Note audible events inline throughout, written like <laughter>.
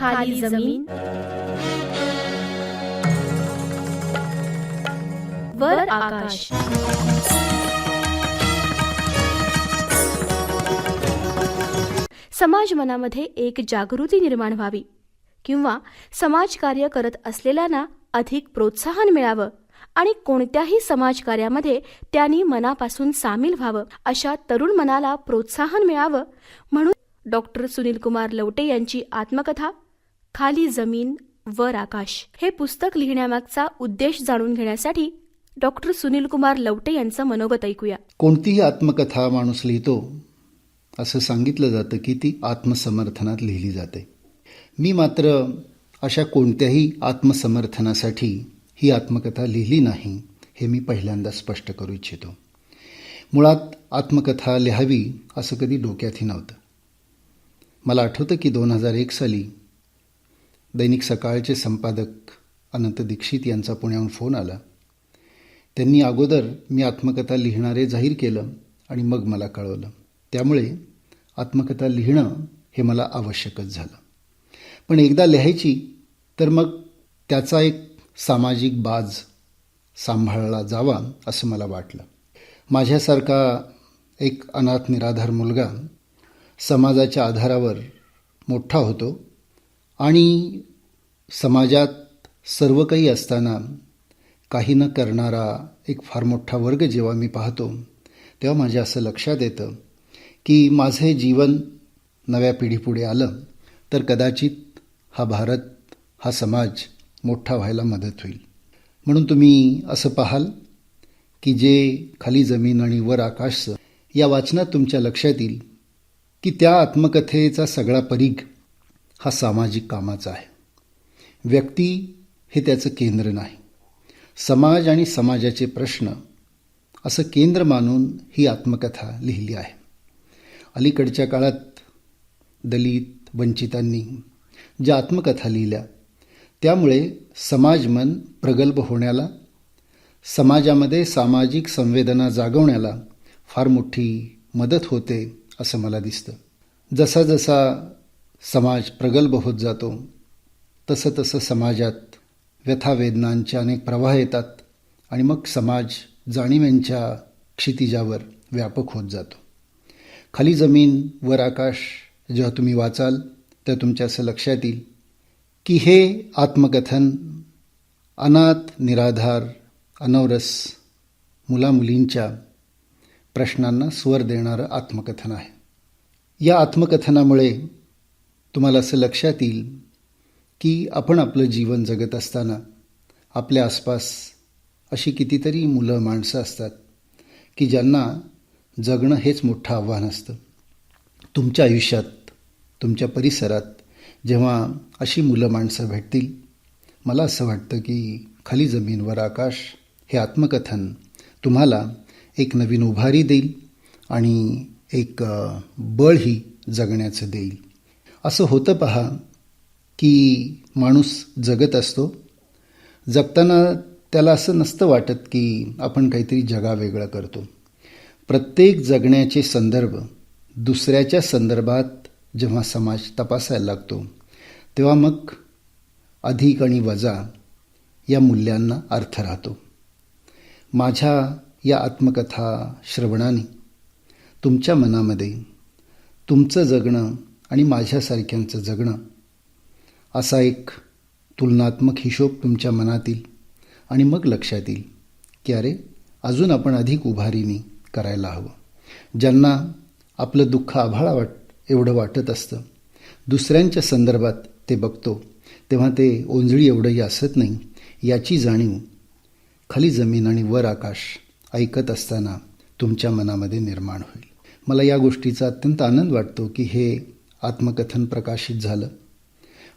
खाली जमीन. वर आकाश. समाज मनामध्ये एक जागृती निर्माण व्हावी किंवा समाजकार्य करत असलेल्यांना अधिक प्रोत्साहन मिळावं आणि कोणत्याही समाजकार्यामध्ये त्यांनी मनापासून सामील व्हावं अशा तरुण मनाला प्रोत्साहन मिळावं म्हणून डॉक्टर सुनील कुमार लवटे यांची आत्मकथा खाली जमीन वर आकाश. हे पुस्तक लिहिण्यामागचा उद्देश जाणून घेण्यासाठी डॉक्टर सुनील कुमार लवटे यांचं मनोगत ऐकूया. कोणतीही आत्मकथा माणूस लिहितो असं सांगितलं जातं की ती आत्मसमर्थनात लिहिली जाते. मी मात्र अशा कोणत्याही आत्मसमर्थनासाठी ही आत्मकथा लिहिली नाही हे मी पहिल्यांदा स्पष्ट करू इच्छितो. मुळात आत्मकथा लिहावी असं कधी डोक्यातही नव्हतं. मला आठवतं की दोन हजार एक साली दैनिक सकाळचे संपादक अनंत दीक्षित यांचा पुण्याहून फोन आला. त्यांनी अगोदर मी आत्मकथा लिहिणारे जाहीर केलं आणि मग मला कळवलं. त्यामुळे आत्मकथा लिहिणं हे मला आवश्यकच झालं. पण एकदा लिहायची तर मग त्याचा एक सामाजिक बाज सांभाळला जावा असं मला वाटलं. माझ्यासारखा एक अनाथ निराधार मुलगा समाजाच्या आधारावर मोठा होतो. आणि समाजात सर्व काही असताना काही न करणारा एक फार मोठा वर्ग जेव्हा मी पाहतो तेव्हा माझ्या असं लक्षात येतं की माझे जीवन नव्या पिढीपुढे आलं तर कदाचित हा भारत हा समाज मोठा व्हायला मदत होईल. म्हणून तुम्ही असं पाहाल की जे खाली जमीन आणि वर आकाशचं या वाचनात तुमच्या लक्षात येईल की त्या आत्मकथेचा सगळा परीघ हा सामाजिक कामाचा आहे. व्यक्ती हे त्याचं केंद्र नाही. समाज आणि समाजाचे प्रश्न असं केंद्र मानून ही आत्मकथा लिहिली आहे. अलीकडच्या काळात दलित वंचितांनी ज्या आत्मकथा लिहिल्या त्यामुळे समाजमन प्रगल्भ होण्याला समाजामध्ये सामाजिक संवेदना जागवण्याला फार मोठी मदत होते असं मला दिसतं. जसा जसा समाज प्रगल्भ होत जातो. तसं तसं समाजात व्यथावेदनांचे अनेक प्रवाह येतात आणि मग समाज जाणीव्यांच्या क्षितिजावर व्यापक होत जातो. खाली जमीन वर आकाश जेव्हा तुम्ही वाचाल तर तुमच्या असं लक्षात येईल की हे आत्मकथन अनाथ निराधार अनवरस मुलामुलींच्या प्रश्नांना स्वर देणारं आत्मकथन आहे. या आत्मकथनामुळे तुम्हाला असं लक्षात येईल की आपण आपलं जीवन जगत असताना आपल्या आसपास अशी कितीतरी मुलं माणसं असतात की ज्यांना जगणं हेच मोठं आव्हान असतं. तुमच्या आयुष्यात तुमच्या परिसरात जेव्हा अशी मुलं माणसं भेटतील मला असं वाटतं की खाली जमीनवर आकाश हे आत्मकथन तुम्हाला एक नवीन उभारी देईल आणि एक बळही जगण्याचं देईल. असं होतं पहा की माणूस जगत असतो. जगताना त्याला असं नसतं वाटत की आपण काहीतरी जगावेगळं करतो. प्रत्येक जगण्याचे संदर्भ दुसऱ्याच्या संदर्भात जेव्हा समाज तपासायला लागतो तेव्हा मग अधिक आणि वजा या मूल्यांना अर्थ राहतो. माझ्या या आत्मकथा श्रवणाने तुमच्या मनामध्ये तुमचं जगणं आणि माझ्यासारख्यांचं जगणं. असा एक तुलनात्मक हिशोब तुमच्या मनात येईल आणि मग लक्षात येईल की अरे अजून आपण अधिक उभारीने करायला हवं. ज्यांना आपलं दुःख आभाळा वाट एवढं वाटत असतं. दुसऱ्यांच्या संदर्भात ते बघतो तेव्हा ते ओंजळी एवढंही असत नाही याची जाणीव खाली जमीन आणि वर आकाश ऐकत असताना तुमच्या मनामध्ये निर्माण होईल. मला या गोष्टीचा अत्यंत आनंद वाटतो की हे आत्मकथन प्रकाशित झालं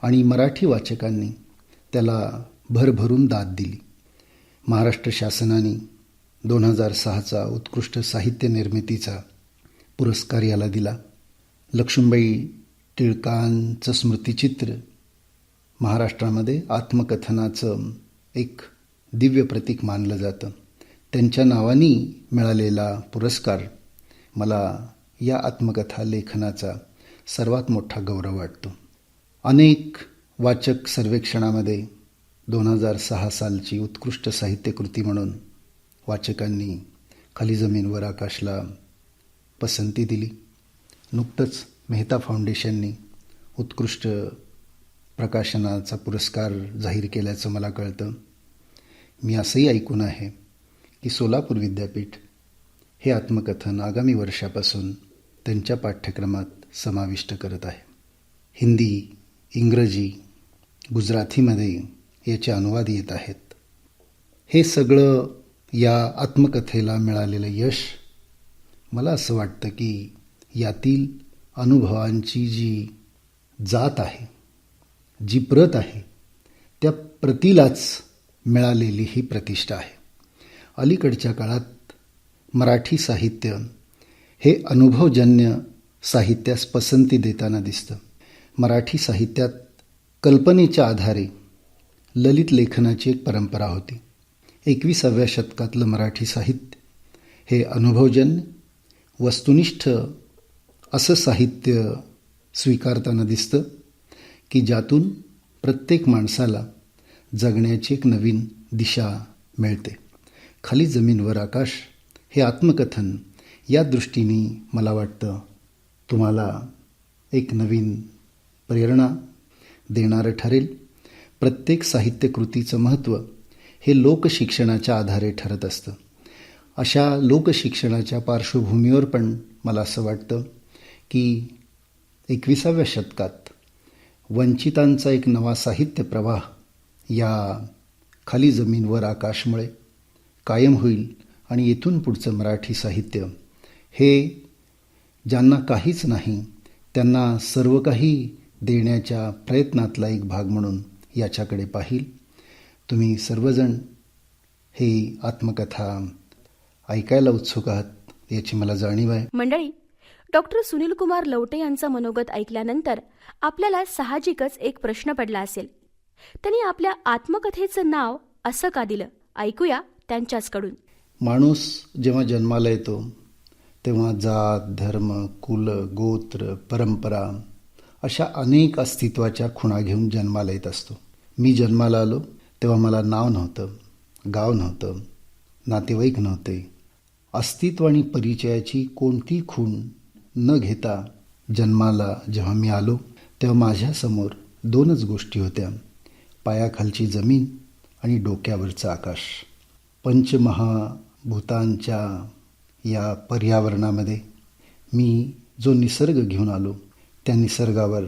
आणि मराठी वाचकांनी त्याला भरभरून दाद दिली. महाराष्ट्र शासनाने दोन हजार सहाचा उत्कृष्ट साहित्य निर्मितीचा पुरस्कार याला दिला. लक्ष्मीबाई टिळकांचं स्मृतिचित्र महाराष्ट्रामध्ये आत्मकथनाचं एक दिव्य प्रतीक मानलं जातं. त्यांच्या नावानी मिळालेला पुरस्कार मला या आत्मकथा लेखनाचा सर्वात मोठा गौरव वाटतो. अनेक वाचक सर्वेक्षणामध्ये दोन हजार सहा सालची उत्कृष्ट साहित्यकृती म्हणून वाचकांनी खाली जमीनवर आकाशला पसंती दिली. नुकतंच मेहता फाउंडेशननी उत्कृष्ट प्रकाशनाचा पुरस्कार जाहीर केल्याचं मला कळतं. मी असंही ऐकून आहे की सोलापूर विद्यापीठ हे आत्मकथन आगामी वर्षापासून त्यांच्या पाठ्यक्रमात समाविष्ट करत आहे. हिंदी इंग्रजी गुजराथीमध्ये याचे अनुवाद येत आहेत. हे सगळं या आत्मकथेला मिळालेलं यश मला असं वाटतं की यातील अनुभवांची जी जात आहे जी प्रत आहे त्या प्रतीलाच मिळालेली ही प्रतिष्ठा आहे. अलीकडच्या काळात मराठी साहित्य हे अनुभवजन्य साहित्यास पसंती देताना दिसतं. मराठी साहित्यात कल्पनेच्या आधारे ललित लेखनाची एक परंपरा होती. एकविसाव्या शतकातलं मराठी साहित्य हे अनुभवजन्य वस्तुनिष्ठ असं साहित्य स्वीकारताना दिसतं की ज्यातून प्रत्येक माणसाला जगण्याची एक नवीन दिशा मिळते. खाली जमीनवर आकाश हे आत्मकथन या दृष्टीने मला वाटतं तुम्हाला एक नवीन प्रेरणा देणारं ठरेल. प्रत्येक साहित्यकृतीचं महत्त्व हे लोकशिक्षणाच्या आधारे ठरत असतं. अशा लोकशिक्षणाच्या पार्श्वभूमीवर पण मला असं वाटतं की एकविसाव्या शतकात वंचितांचा एक नवा साहित्य प्रवाह या खाली जमीनवर आकाशमुळे कायम होईल आणि येथून पुढचं मराठी साहित्य हे ज्यांना काहीच नाही त्यांना सर्व काही देण्याच्या प्रयत्नातला एक भाग म्हणून याच्याकडे पाहिल. तुम्ही सर्वजण ही आत्मकथा ऐकायला उत्सुक आहात याची मला जाणीव आहे. मंडळी डॉक्टर सुनील कुमार लवटे यांचं मनोगत ऐकल्यानंतर आपल्याला साहजिकच एक प्रश्न पडला असेल. त्यांनी आपल्या आत्मकथेचं नाव असं का दिलं? ऐकूया त्यांच्याचकडून. माणूस जेव्हा जन्माला येतो तेव्हा जात धर्म कुल गोत्र परंपरा अशा अनेक अस्तित्वाच्या खुणा घेऊन जन्माला येत असतो. मी जन्माला आलो तेव्हा मला नाव नव्हतं गाव नव्हतं नातेवाईक नव्हते. अस्तित्व आणि परिचयाची कोणती खूण न घेता जन्माला जेव्हा मी आलो तेव्हा माझ्यासमोर दोनच गोष्टी होत्या. पायाखालची जमीन आणि डोक्यावरचं आकाश. पंचमहाभूतांच्या या पर्यावरणामध्ये मी जो निसर्ग घेऊन आलो त्या निसर्गावर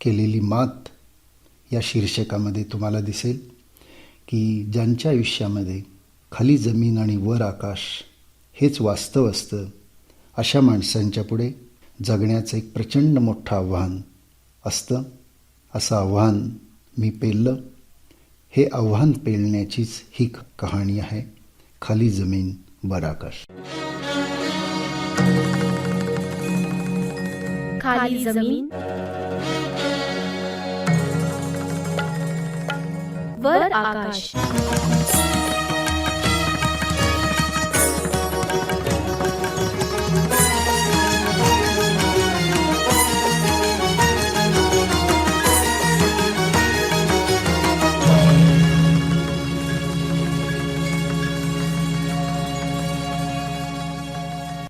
केलेली मात या शीर्षकामध्ये तुम्हाला दिसेल की ज्यांच्या आयुष्यामध्ये खाली जमीन आणि वर आकाश हेच वास्तव असतं अशा माणसांच्या पुढे जगण्याचं एक प्रचंड मोठं आव्हान असतं. असं आव्हान मी पेललं. हे आव्हान पेलण्याचीच ही कहाणी आहे खाली जमीन वर आकाश. खाली जमीन. वर आकाश.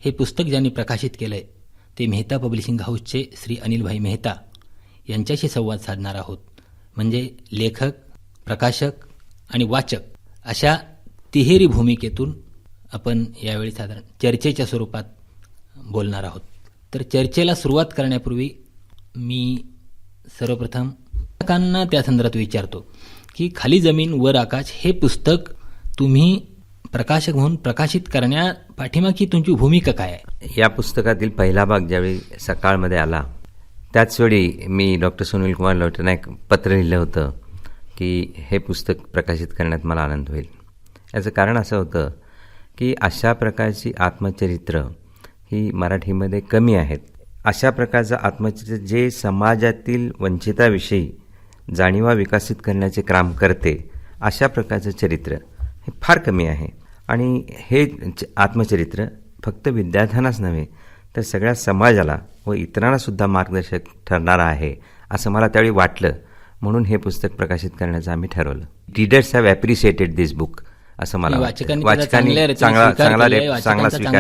हे पुस्तक ज्यांनी प्रकाशित केलंय ते मेहता पब्लिशिंग हाऊसचे श्री अनिलभाई मेहता यांच्याशी संवाद साधणार आहोत. म्हणजे लेखक प्रकाशक आणि वाचक अशा तिहेरी भूमिकेतून आपण यावेळी साधारण चर्चेच्या स्वरूपात बोलणार आहोत. तर चर्चेला सुरुवात करण्यापूर्वी मी सर्वप्रथम लेखकांना त्या संदर्भात विचारतो की खाली जमीन वर आकाश हे पुस्तक तुम्ही प्रकाशक म्हणून प्रकाशित करण्या पाठीमागची तुमची भूमिका काय आहे? या पुस्तकातील पहिला भाग ज्यावेळी सकाळमध्ये आला त्याचवेळी मी डॉक्टर सुनील कुमार लोटना एक पत्र लिहिलं होतं की हे पुस्तक प्रकाशित करण्यात मला आनंद होईल. याचं कारण असं होतं की अशा प्रकारची आत्मचरित्र ही मराठीमध्ये कमी आहेत. अशा प्रकारचं आत्मचरित्र जे समाजातील वंचिताविषयी जाणीवा विकसित करण्याचे काम करते अशा प्रकारचं चरित्र फार कमी आहे. आणि हे आत्मचरित्र फक्त विद्यार्थ्यांनाच नव्हे तर सगळ्या समाजाला व इतरांना सुद्धा मार्गदर्शक ठरणारं आहे असं मला त्यावेळी वाटलं. म्हणून हे पुस्तक प्रकाशित करण्याचं आम्ही ठरवलं. Readers have appreciated this book असं मला वाचकांनी चांगला चांगला चांगला स्वीकार.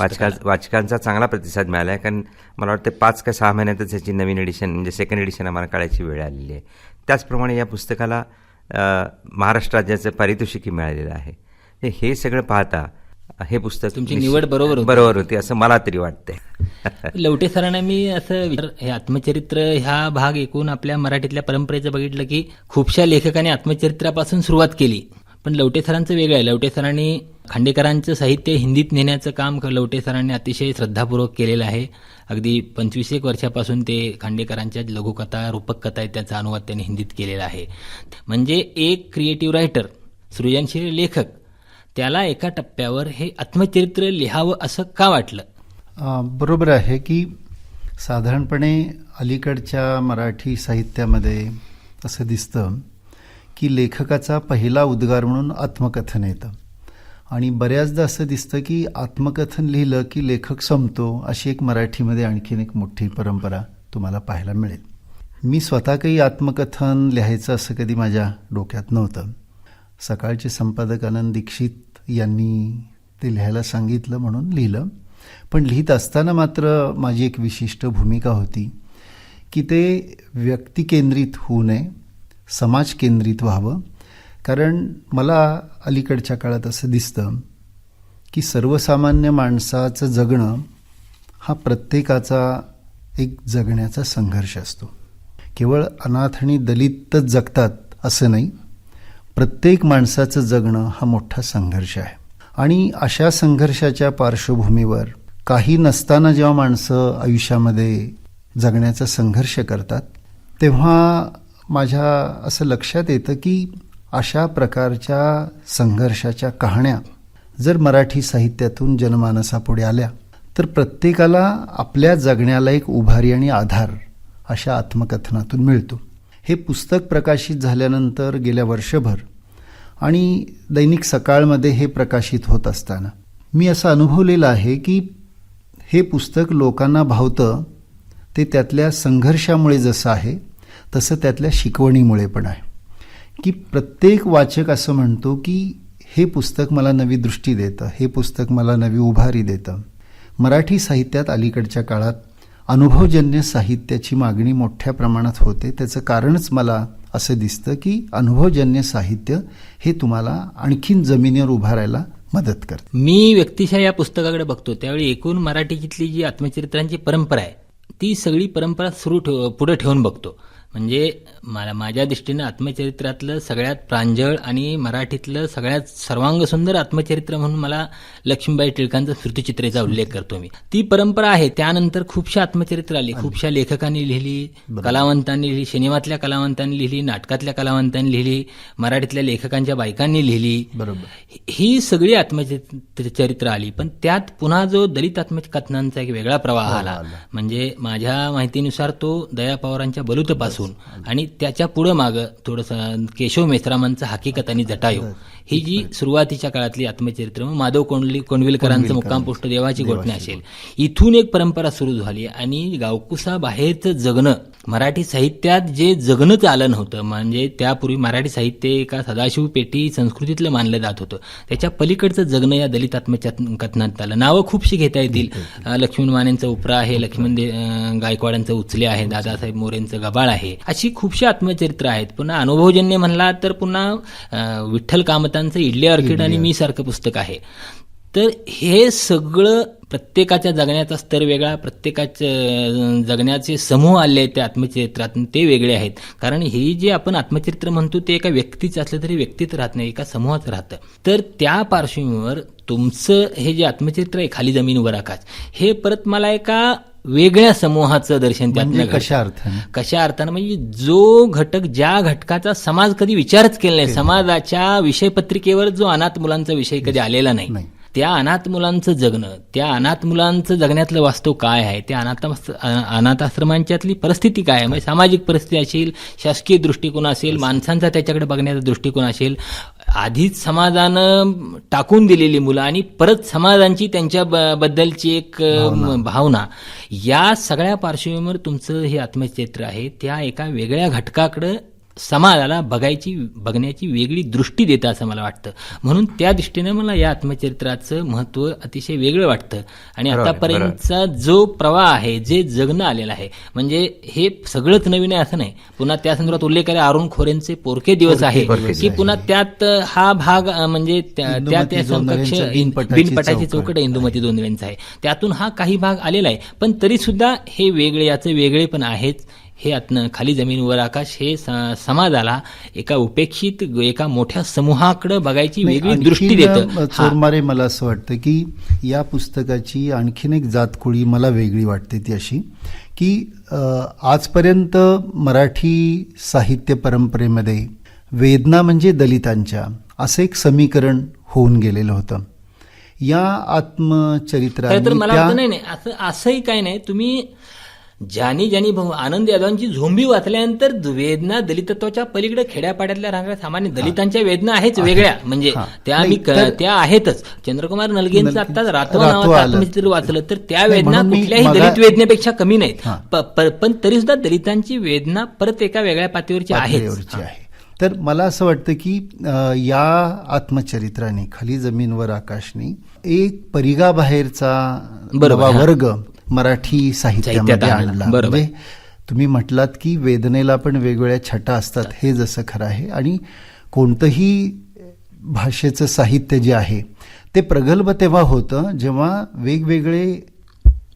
वाचका- वाचकांचा चांगला प्रतिसाद मिळाला आहे कारण मला वाटतं पाच का सहा महिन्यातच याची नवीन एडिशन म्हणजे सेकंड एडिशन आम्हाला काढायची वेळ आलेली आहे. त्याचप्रमाणे या पुस्तकाला महाराष्ट्र राज्याचं पारितोषिकही मिळालेलं आहे. हे सगळं पाहता हे पुस्तक तुमची निवड बरोबर. बरोबर होती असं मला तरी वाटतंय. <laughs> लवटे सरांना मी असं हे आत्मचरित्र ह्या भाग एकूण आपल्या मराठीतल्या परंपरेचं बघितलं की खूपशा लेखकांनी आत्मचरित्रापासून सुरुवात केली. पण लवटे सरांचं वेगळं आहे. लवटे सरांनी खांडेकरांचं साहित्य हिंदीत नेण्याचं काम लवटे सरांनी अतिशय श्रद्धापूर्वक केलेलं आहे. अगदी पंचवीस एक वर्षापासून ते खांडेकरांच्या लघुकथा रूपक कथा आहेत त्याचा अनुवाद त्यांनी हिंदीत केलेला आहे. म्हणजे एक क्रिएटिव्ह रायटर सृजनशील लेखक त्याला एका टप्प्यावर हे आत्मचरित्र लिहावं असं का वाटलं? बरोबर आहे की साधारणपणे अलीकडच्या मराठी साहित्यामध्ये असं दिसतं की लेखकाचा पहिला उद्गार म्हणून आत्मकथन येतं. आणि बऱ्याचदा असं दिसतं की आत्मकथन लिहिलं की लेखक संपतो अशी एक मराठीमध्ये आणखीन एक मोठी परंपरा तुम्हाला पाहायला मिळेल. मी स्वतः काही आत्मकथन लिहायचं असं कधी माझ्या डोक्यात नव्हतं. सकाळचे संपादक आनंद दीक्षित यांनी ते लिहायला सांगितलं म्हणून लिहिलं. पण लिहित असताना मात्र माझी एक विशिष्ट भूमिका होती की ते व्यक्तिकेंद्रित होऊ नये समाज केंद्रित व्हावं. कारण मला अलीकडच्या काळात असं दिसतं की सर्वसामान्य माणसाचं जगणं हा प्रत्येकाचा एक जगण्याचा संघर्ष असतो. केवळ अनाथ आणि दलितच जगतात असं नाही प्रत्येक माणसाचं जगणं हा मोठा संघर्ष आहे. आणि अशा संघर्षाच्या पार्श्वभूमीवर काही नसताना जेव्हा माणसं आयुष्यामध्ये जगण्याचा संघर्ष करतात तेव्हा माझ्या असं लक्षात येतं की अशा प्रकारच्या संघर्षाच्या कहाण्या जर मराठी साहित्यातून जनमानसापुढे आल्या तर प्रत्येकाला आपल्या जगण्याला एक उभारी आणि आधार अशा आत्मकथनातून मिळतो. हे पुस्तक प्रकाशित झाल्यानंतर गेल्या वर्षभर आणि दैनिक सकाळमध्ये हे प्रकाशित होत असताना मी असं अनुभवलेलं आहे की हे पुस्तक लोकांना भावतं ते त्यातल्या संघर्षामुळे जसं आहे तसं त्यातल्या शिकवणीमुळे पण आहे. की प्रत्येक वाचक असं म्हणतो की हे पुस्तक मला नवी दृष्टी देतं हे पुस्तक मला नवी उभारी देतं. मराठी साहित्यात अलीकडच्या काळात अनुभवजन्य साहित्याची मागणी मोठ्या प्रमाणात होते. त्याचं कारणच मला असं दिसतं की अनुभवजन्य साहित्य हे तुम्हाला आणखीन जमिनीवर उभारायला मदत करतं. मी व्यक्तिशः या पुस्तकाकडे बघतो. त्यावेळी एकूण मराठीतली जी आत्मचरित्रांची परंपरा आहे ती सगळी परंपरा सुरू ठेव पुढे ठेवून बघतो. म्हणजे मला माझ्या दृष्टीनं आत्मचरित्रातलं सगळ्यात प्रांजळ आणि मराठीतलं सगळ्यात सर्वांग सुंदर आत्मचरित्र म्हणून मला लक्ष्मीबाई टिळकांचा स्मृतिचित्रेचा उल्लेख करतो मी. ती परंपरा आहे त्यानंतर खूपशा आत्मचरित्र आली खूपशा लेखकांनी लिहिली कलावंतांनी लिहिली सिनेमातल्या कलावंतांनी लिहिली नाटकातल्या कलावंतांनी लिहिली मराठीतल्या लेखकांच्या बायकांनी लिहिली. बरोबर. ही सगळी आत्मचरित्र आली पण त्यात पुन्हा जो दलित आत्मकथनांचा एक वेगळा प्रवाह आला. म्हणजे माझ्या माहितीनुसार तो दया पवारांच्या बलुतपासून आणि त्याच्या पुढं मागं थोडंसं केशव मेश्रामांचा हकीकत आणि जटायो ही जी सुरुवातीच्या काळातली आत्मचरित्र माधव कोंडली कोंडविलकरांचं मुक्काम पोस्ट देवाची गोठणे असेल. इथून एक परंपरा सुरू झाली आणि गावकुसा बाहेरचं जगणं मराठी साहित्यात जे जगणंच आलं नव्हतं म्हणजे त्यापूर्वी मराठी साहित्य एका सदाशिव पेटी संस्कृतीतलं मानलं जात होतं. त्याच्या पलीकडचं जगणं या दलित आत्मकथनात आलं. नावं खूपशी घेता येतील. लक्ष्मण मानेंचं उपरा आहे लक्ष्मण गायकवाडांचं उचले आहे दादासाहेब मोरेंचं गबाळ आहे. अशी खूपशी आत्मचरित्र आहेत. पुन्हा अनुभवजन्य म्हणला तर पुन्हा विठ्ठल कामतांचं इडले ऑर्किड आणि मी सारखं पुस्तक आहे. तर हे सगळं प्रत्येकाच्या जगण्याचा स्तर वेगळा प्रत्येकाच्या जगण्याचे समूह आले आहेत त्या आत्मचरित्रात ते वेगळे आहेत. कारण हे जे आपण आत्मचरित्र म्हणतो ते एका व्यक्तीचं असलं तरी व्यक्तीत राहत नाही एका समूहात राहतं. तर त्या पार्श्वभूमीवर तुमचं हे जे आत्मचरित्र आहे खाली जमीनवर आकाश हे परत मला एका वेगळ्या समूहाचं दर्शन म्हणजे त्यातनं घडतं. कशा अर्थाने? कशा अर्थानं? म्हणजे जो घटक ज्या घटकाचा समाज कधी विचारच केला नाही समाजाच्या विषयपत्रिकेवर जो अनाथ मुलांचा विषय कधी आलेला नाही. त्या अनाथ मुलांचं जगणं त्या अनाथ मुलांचं जगण्यातलं वास्तव काय आहे त्या अनाथ अनाथाश्रमांच्यातली परिस्थिती काय आहे? म्हणजे सामाजिक परिस्थिती असेल शासकीय दृष्टिकोन असेल माणसांचा त्याच्याकडे बघण्याचा दृष्टिकोन असेल आधीच समाजानं टाकून दिलेली मुलं आणि परत समाजांची त्यांच्या ब- बद्दलची एक भावना. या सगळ्या पार्श्वभूमीवर तुमचं हे आत्मचरित्र आहे त्या एका वेगळ्या घटकाकडं समाजाला बघायची बघण्याची वेगळी दृष्टी देतं असं मला वाटतं. म्हणून त्या दृष्टीनं मला या आत्मचरित्राचं महत्त्व अतिशय वेगळं वाटतं. आणि आतापर्यंतचा जो प्रवाह आहे जे जगणं आलेलं आहे म्हणजे हे सगळंच नवीन आहे असं नाही. पुन्हा त्या संदर्भात उल्लेख आहे अरुण खोरेंचे पोरके दिवस आहे की पुन्हा त्यात हा भाग म्हणजे त्या त्या समकक्ष बिनपटाची चौकट. इंदुमती दोंदळेंचा आहे. त्यातून हा काही भाग आलेला आहे पण तरी सुद्धा हे वेगळे याचं वेगळे पण आहेच. हे आतनं खाली जमीनवर आकाश हे समाजाला एका उपेक्षित एका मोठ्या समूहाकडे बघायची वेगळी दृष्टी देतं. चोरमारे मला असं वाटतं की या पुस्तकाची आणखीन एक जातकुळी मला वेगळी वाटते ती अशी की आजपर्यंत मराठी साहित्य परंपरेमध्ये वेदना म्हणजे दलितांच्या असं एक समीकरण होऊन गेलेलं होतं. या खरं तर आत्मचरित्राने मला त्या वाटतं नाही नाही असं असंही काही नाही. तुम्ही ज्यानी ज्यानी भाऊ आनंद यादवांची झोंबी वाचल्यानंतर वेदना दलितत्वाच्या पलीकडे खेड्यापाड्यातल्या राहणाऱ्या सामान्य दलितांच्या वेदना आहेच वेगळ्या. म्हणजे. त्या मी त्या आहेतच. चंद्रकुमार नलगेंचं नलगे- आता रातवा नावाचं. आत्मचित्र वाचलं तर त्या वेदना कुठल्याही दलित वेदनेपेक्षा कमी नाहीत. पण तरी सुद्धा दलितांची वेदना परत एका वेगळ्या पातळीवरची आहे. तर मला असं वाटतं की या आत्मचरित्राने खाली जमीनवर आकाशने एक नवा हा. वर्ग मराठी साहित्यामध्ये आणला. बरोबर. म्हणजे तुम्ही म्हटलात की वेदनेला पण वेगवेगळ्या छटा असतात. हे जसं खरं आहे. आणि कोणतंही भाषेचं साहित्य जे आहे ते प्रगल्भ तेव्हा होतं जेव्हा वेगवेगळे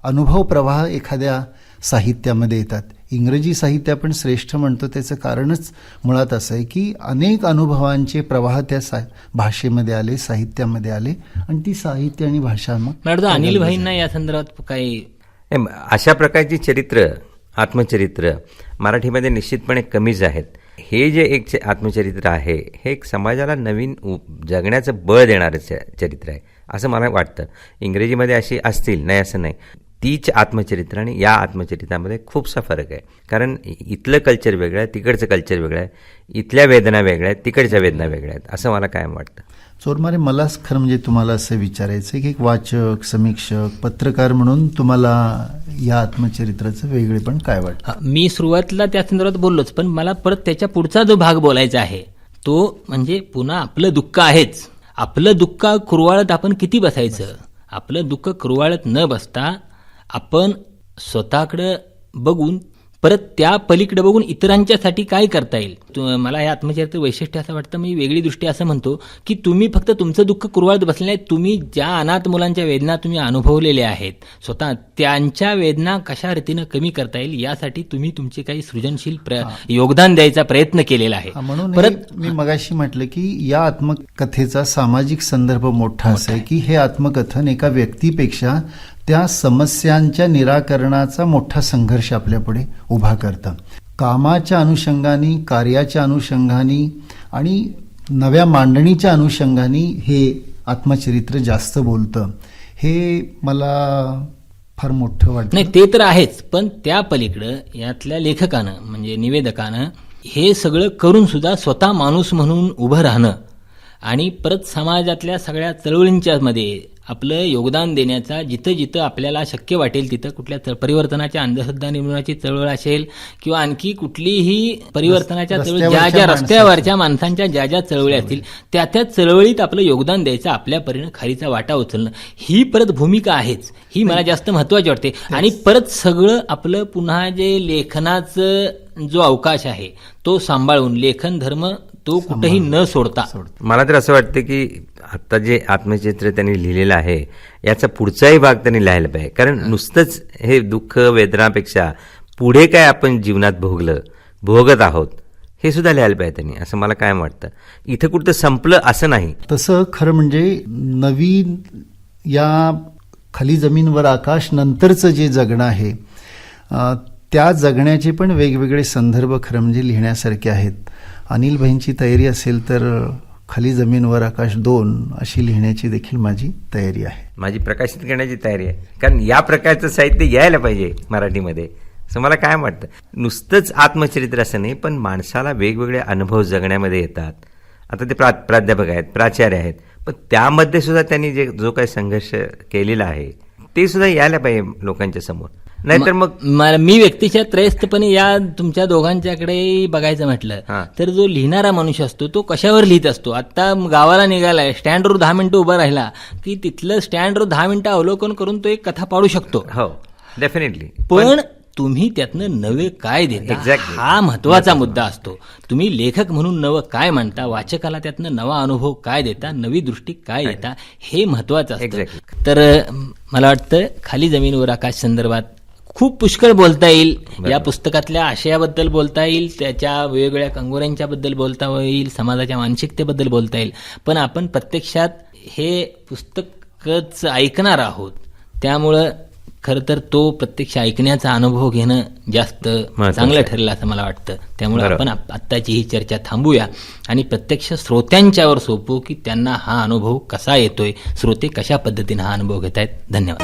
अनुभव प्रवाह एखाद्या साहित्यामध्ये येतात. इंग्रजी साहित्य आपण श्रेष्ठ म्हणतो. त्याचं कारणच मुळात असं आहे की अनेक अनुभवांचे प्रवाह त्या सा भाषेमध्ये आले साहित्यामध्ये आले. आणि ती साहित्य आणि भाषा मग अनिल भाईंना या संदर्भात काही अशा प्रकारची चरित्र आत्मचरित्र मराठीमध्ये निश्चितपणे कमीच आहेत. हे जे एक च- आत्मचरित्र आहे हे एक समाजाला नवीन उ- जगण्याचं बळ देणारं च- चरित्र आहे असं मला वाटतं. इंग्रजीमध्ये अशी असतील नाही असं नाही. तीच आत्मचरित्र आणि या आत्मचरित्रामध्ये खूपसा फरक आहे. कारण इथलं कल्चर वेगळं आहे तिकडचं कल्चर वेगळं आहे इथल्या वेदना वेगळ्या आहेत तिकडच्या वेदना वेगळ्या आहेत असं मला कायम वाटतं. चोरमारे मलाच खरं म्हणजे तुम्हाला असं विचारायचं आहे की एक वाचक समीक्षक पत्रकार म्हणून तुम्हाला या आत्मचरित्राचं वेगळेपण काय वाटतं? मी सुरुवातीला त्या संदर्भात बोललोच पण मला परत त्याच्या पुढचा जो भाग बोलायचा आहे तो म्हणजे पुन्हा आपलं दुःख आहेच. आपलं दुःख कुरवाळत आपण किती बसायचं? आपलं दुःख कुरवाळत न बसता आपण स्वतःकडं बघून परत त्या पलीकडे बघून इतरांच्यासाठी काय करता येईल? मला या आत्मचरित्र वैशिष्ट्य असं वाटतं मी वेगळी दृष्टी असं म्हणतो की तुम्ही फक्त तुमचं दुःख कुरवाळत बसले नाही तुम्ही ज्या अनाथ मुलांच्या वेदना तुम्ही अनुभवलेल्या आहेत स्वतः त्यांच्या वेदना कशा रीतीनं कमी करता येईल यासाठी तुम्ही तुमचे काही सृजनशील योगदान द्यायचा प्रयत्न केलेला आहे. म्हणून परत मी मगाशी म्हटलं की या आत्मकथेचा सामाजिक संदर्भ मोठा असा आहे. की हे आत्मकथन एका व्यक्तीपेक्षा त्या समस्यांच्या निराकरणाचा मोठा संघर्ष आपल्यापुढे उभा करतं. कामाच्या अनुषंगाने कार्याच्या अनुषंगाने आणि नव्या मांडणीच्या अनुषंगाने हे आत्मचरित्र जास्त बोलतं. हे मला फार मोठं वाटतं. नाही ते तर आहेच पण त्या पलीकडं यातल्या लेखकानं म्हणजे निवेदकानं हे सगळं करून सुद्धा स्वतः माणूस म्हणून उभं राहणं आणि परत समाजातल्या सगळ्या चळवळींच्यामध्ये आपलं योगदान देण्याचा जिथं जिथं आपल्याला शक्य वाटेल तिथं कुठल्या चळ- परिवर्तनाच्या अंधश्रद्धा निर्मूलनाची चळवळ असेल किंवा आणखी कुठलीही परिवर्तनाच्या चळवळ ज्या ज्या. रस्त्यावरच्या माणसांच्या ज्या ज्या चळवळी असतील त्या त्या चळवळीत आपलं योगदान द्यायचं आपल्या परीनं खारीचा वाटा उचलणं. ही परत भूमिका आहेच. ही मला जास्त महत्वाची वाटते. आणि परत सगळं आपलं पुन्हा जे लेखनाचं जो अवकाश आहे तो सांभाळून लेखन धर्म तो कुठेही न सोडता. मला तर असं वाटतं की आता जे आत्मचित्र त्यांनी लिहिलेलं आहे याचा पुढचाही भाग त्यांनी लिहायला पाहिजे. कारण नुसतंच हे दुःख वेदनापेक्षा पुढे काय आपण जीवनात भोगलं भोगत आहोत हे सुद्धा लिहायला पाहिजे त्यांनी. असं मला कायम वाटतं. इथं कुठं संपलं असं नाही. तसं खरं म्हणजे नवीन या खाली जमीनवर आकाश नंतरचं जे जगणं आहे त्या जगण्याचे पण वेगवेगळे संदर्भ खरं म्हणजे लिहिण्यासारखे आहेत. अनिल भाईंची तयारी असेल तर खाली जमीनवर आकाश दोन अशी लिहिण्याची देखील माझी तयारी आहे. माझी प्रकाशित करण्याची तयारी आहे. कारण या प्रकारचं साहित्य यायला पाहिजे मराठीमध्ये. असं मला काय वाटतं. नुसतंच आत्मचरित्र असं नाही पण माणसाला वेगवेगळे अनुभव जगण्यामध्ये येतात. आता ते प्रा प्राध्यापक आहेत प्राचार्य आहेत. पण त्यामध्ये सुद्धा त्यांनी जे जो काही संघर्ष केलेला आहे ते सुद्धा यायला पाहिजे लोकांच्या समोर. नाहीतर मग मला मी व्यक्तिशः त्रयस्थपणे या तुमच्या दोघांच्याकडे बघायचं म्हटलं. तर जो लिहिणारा मनुष्य असतो तो कशावर लिहित असतो? आता गावाला निघालाय स्टँडवर दहा मिनिटं उभा राहिला की तिथलं स्टँडवर दहा मिनिटं अवलोकन करून तो एक कथा पाडू शकतो. हो डेफिनेटली पण तुम्ही त्यातनं नवे काय देता? Exactly. हा महत्त्वाचा मुद्दा असतो. तुम्ही लेखक म्हणून नवं काय म्हणता वाचकाला त्यातनं नवा अनुभव काय देता? नवी दृष्टी काय देता? हे महत्वाचं असतं. Exactly. तर मला वाटतं खाली जमीनवर आकाश संदर्भात खूप पुष्कळ बोलता येईल. या पुस्तकातल्या आशयाबद्दल बोलता येईल त्याच्या वेगवेगळ्या कंगोऱ्यांच्या बद्दल बोलता येईल समाजाच्या मानसिकतेबद्दल बोलता येईल. पण आपण प्रत्यक्षात हे पुस्तकच ऐकणार आहोत. त्यामुळं खरं तर तो प्रत्यक्ष ऐकण्याचा अनुभव घेणं जास्त चांगलं ठरेल असं मला वाटतं. त्यामुळे. आपण आप- आत्ताची ही चर्चा थांबूया. आणि प्रत्यक्ष श्रोत्यांच्यावर सोपू की त्यांना हा अनुभव कसा येतोय श्रोते कशा पद्धतीने हा अनुभव घेत आहेत धन्यवाद.